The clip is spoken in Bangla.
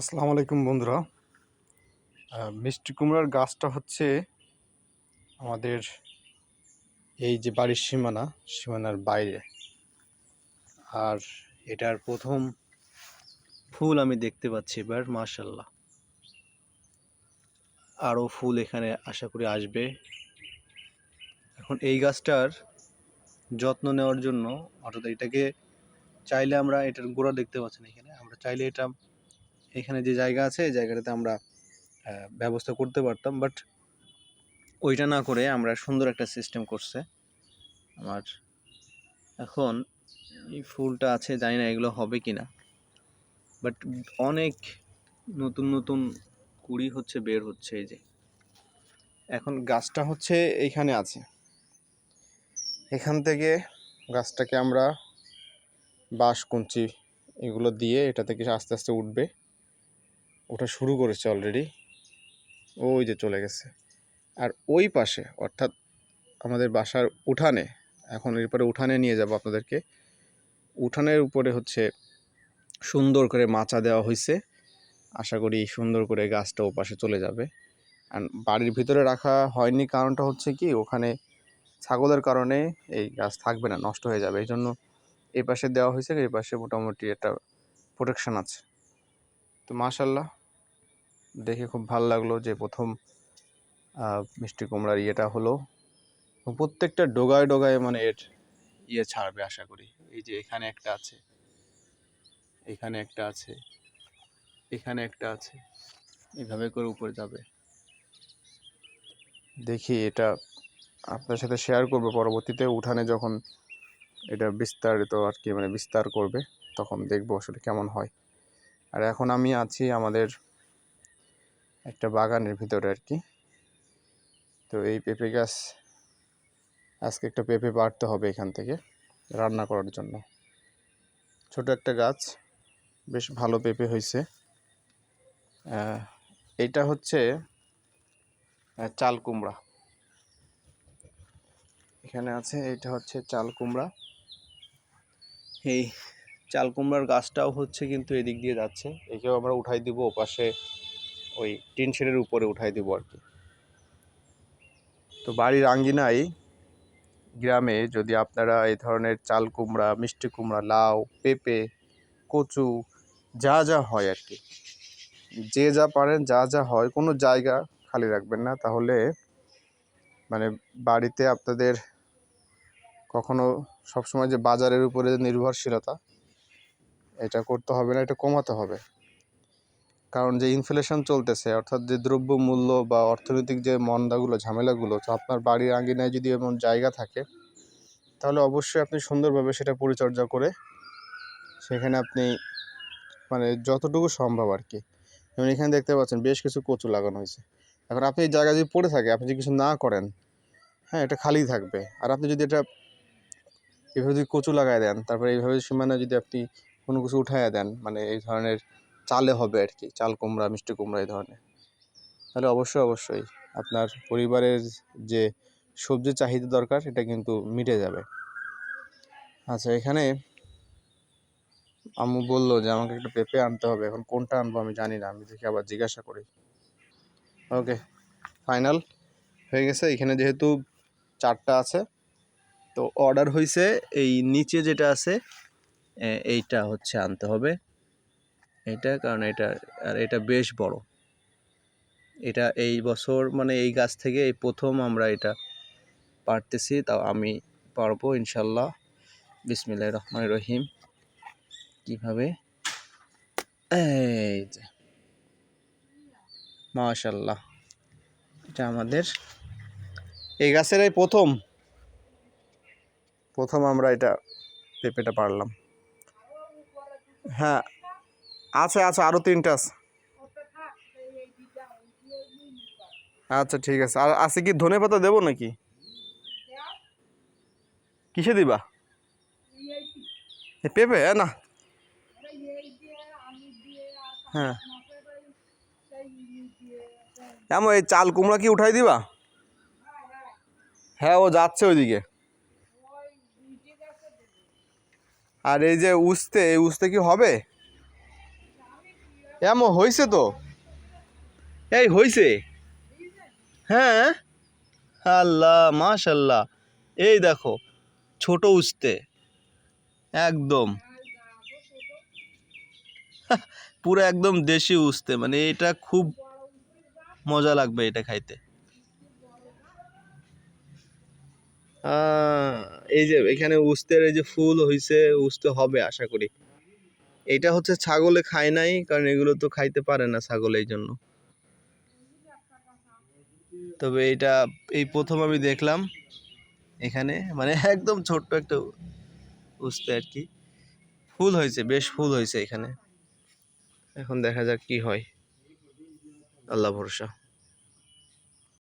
আসসালামু আলাইকুম বন্ধুরা। মিষ্টি কুমড়ার গাছটা হচ্ছে আমাদের এই যে বাড়ির সীমানা, সীমানার বাইরে। আর এটার প্রথম ফুল আমি দেখতে পাচ্ছি এবার মাশাল্লাহ আরও ফুল এখানে আশা করি আসবে। এখন এই গাছটার যত্ন নেওয়ার জন্য, অর্থাৎ এটাকে চাইলে আমরা, এটার গোড়া দেখতে পাচ্ছি না এখানে, আমরা চাইলে এটা এখানে যে জায়গা আছে, এই জায়গাটাতে আমরা ব্যবস্থা করতে পারতাম। বাট ওইটা না করে আমরা সুন্দর একটা সিস্টেম করছে। আমার এখন এই ফুলটা আছে, জানি না এগুলো হবে কি না বাট অনেক নতুন নতুন কুড়ি হচ্ছে, বের হচ্ছে এই যে। এখন গাছটা হচ্ছে এইখানে আছে। এখান থেকে গাছটাকে আমরা বাঁশ কুঞ্চি এগুলো দিয়ে এটা থেকে আস্তে আস্তে উঠবে। ওটা শুরু করেছে অলরেডি ওই যে চলে গেছে। আর ওই পাশে, অর্থাৎ আমাদের বাসার উঠানে, এখন এরপরে উঠানে নিয়ে যাব আপনাদেরকে। উঠানের উপরে হচ্ছে সুন্দর করে মাচা দেওয়া হয়েছে। আশা করি সুন্দর করে গাছটা ও পাশে চলে যাবে। আর বাড়ির ভিতরে রাখা হয়নি কারণটা হচ্ছে কি, ওখানে ছাগলের কারণে এই গাছ থাকবে না, নষ্ট হয়ে যাবে। এই জন্য এই পাশে দেওয়া হয়েছে এই পাশে মোটামুটি একটা প্রোটেকশান আছে। তো মাশাল্লাহ দেখে খুব ভালো লাগল যে প্রথম মিষ্টি কুমড়ার ইয়েটা হলো। প্রত্যেকটা ডোগায় ডোগায় মানে এর ইয়ে ছাড়বে আশা করি। এই যে এখানে একটা আছে, এখানে একটা আছে, এখানে একটা আছে, এভাবে করে উপরে যাবে। দেখি এটা আপনার সাথে শেয়ার করব, পরবর্তীতে উঠানে যখন এটা বিস্তারিত আর কি মানে বিস্তার করবে, তখন দেখব আসলে কেমন হয়। আর এখন আমি আছি আমাদের একটা বাগানের ভিতরে আর কি তো এই পেঁপে গাছ, আজকে একটা পেঁপে পাড়তে হবে এখান থেকে রান্না করার জন্য। ছোট একটা গাছ, বেশ ভালো পেঁপে হয়েছে। এইটা হচ্ছে চাল কুমড়া। এখানে আছে, এটা হচ্ছে চাল কুমড়া। এই চাল কুমড়ার গাছটাও হচ্ছে কিন্তু এদিক দিয়ে যাচ্ছে। একেও আমরা উঠাই দিব ওপাশে ওই টিন শেডের উপরে উঠাই দিব আর কি। তো বাড়ির আঙ্গিনায় গ্রামে যদি আপনারা এই ধরনের চাল কুমড়া, মিষ্টি কুমড়া, লাউ, পেঁপে, কচু, যা যা হয় আর কি, যে যা পারেন, যা যা হয়, কোনো জায়গা খালি রাখবেন না। তাহলে মানে বাড়িতে আপনাদের কখনো সবসময় যে বাজারের উপরে নির্ভরশীলতা, এটা করতে হবে না, এটা কমাতে হবে। কারণ যে ইনফ্লেশন চলতেছে, অর্থাৎ যে দ্রব্য মূল্য বা অর্থনৈতিক যে মন্দাগুলো, ঝামেলাগুলো, তো আপনার বাড়ির আঙ্গিনায় যদি এমন জায়গা থাকে, তাহলে অবশ্যই আপনি সুন্দরভাবে সেটা পরিচর্যা করে সেখানে আপনি মানে যতটুকু সম্ভব আর কি। যেমন এখানে দেখতে পাচ্ছেন বেশ কিছু কচু লাগানো হয়েছে। এখন আপনি এই জায়গা যদি পড়ে থাকে, আপনি যদি কিছু না করেন হ্যাঁ এটা খালি থাকবে। আর আপনি যদি এটা এভাবে যদি কচু লাগায় দেন, তারপরে এইভাবে সীমানা যদি আপনি কোনো কিছু উঠাইয়া দেন মানে এই ধরনের চালে হবে আর কি, চাল কুমড়া, মিষ্টি কুমড়া এই ধরনের। তাহলে অবশ্যই অবশ্যই আপনার পরিবারের যে সবজি চাহিদা দরকার এটা কিন্তু মিটে যাবে। আচ্ছা এখানে আম্মু বলল যে, আমাকে একটা পেঁপে আনতে হবে। এখন কোনটা আনব আমি জানি না। আমি দেখি আবার জিজ্ঞাসা করি। ওকে, ফাইনাল হয়ে গেছে। এখানে যেহেতু চারটা আছে, তো অর্ডার হয়েছে এই নিচে যেটা আছে এইটা হচ্ছে আনতে হবে। এটা, কারণ এটা, আর এটা বেশ বড়। এটা এই বছর মানে এই গাছ থেকে এই প্রথম আমরা এটা পারতেছি, তাও আমি পারব ইনশাল্লাহ। বিসমিল্লাহ রহমান রহিম। কীভাবে? এই যে। মাশাল্লাহ। এটা আমাদের এই গাছের এই প্রথম। প্রথম আমরা এটা পেঁপেটা পারলাম। হ্যাঁ আছে আছে আরও তিনটা আছে। আচ্ছা ঠিক আছে। আর আছে কি ধনে পাতা দেবো নাকি? কিসে দিবা? পেঁপে না। হ্যাঁ। এমন এই চাল কুমড়া কি উঠাই দিবা? হ্যাঁ ও যাচ্ছে ওইদিকে। আর এই যে উস্তে, এই উস্তে কি হবে? এমন হয়েছে তো। এই হয়েছে হ্যাঁ? আল্লাহ, মাশাল্লাহ। এই দেখো, ছোট উস্তে। একদম। পুরো একদম দেশি উস্তে মানে এটা খুব মজা লাগবে এটা খাইতে। এই যে এখানে উস্তের এই যে ফুল হইছে, উস্তে হবে আশা করি। এটা হচ্ছে ছাগলে খায় নাই, কারণ এগুলো তো খাইতে পারে না ছাগল এই জন্য তবে এটা এই প্রথম আমি দেখলাম এখানে মানে একদম ছোট্ট একটা উস্তে আর কি। ফুল হয়েছে, বেশ ফুল হয়েছে এখানে। এখন দেখা যাক কি হয়। আল্লাহ ভরসা।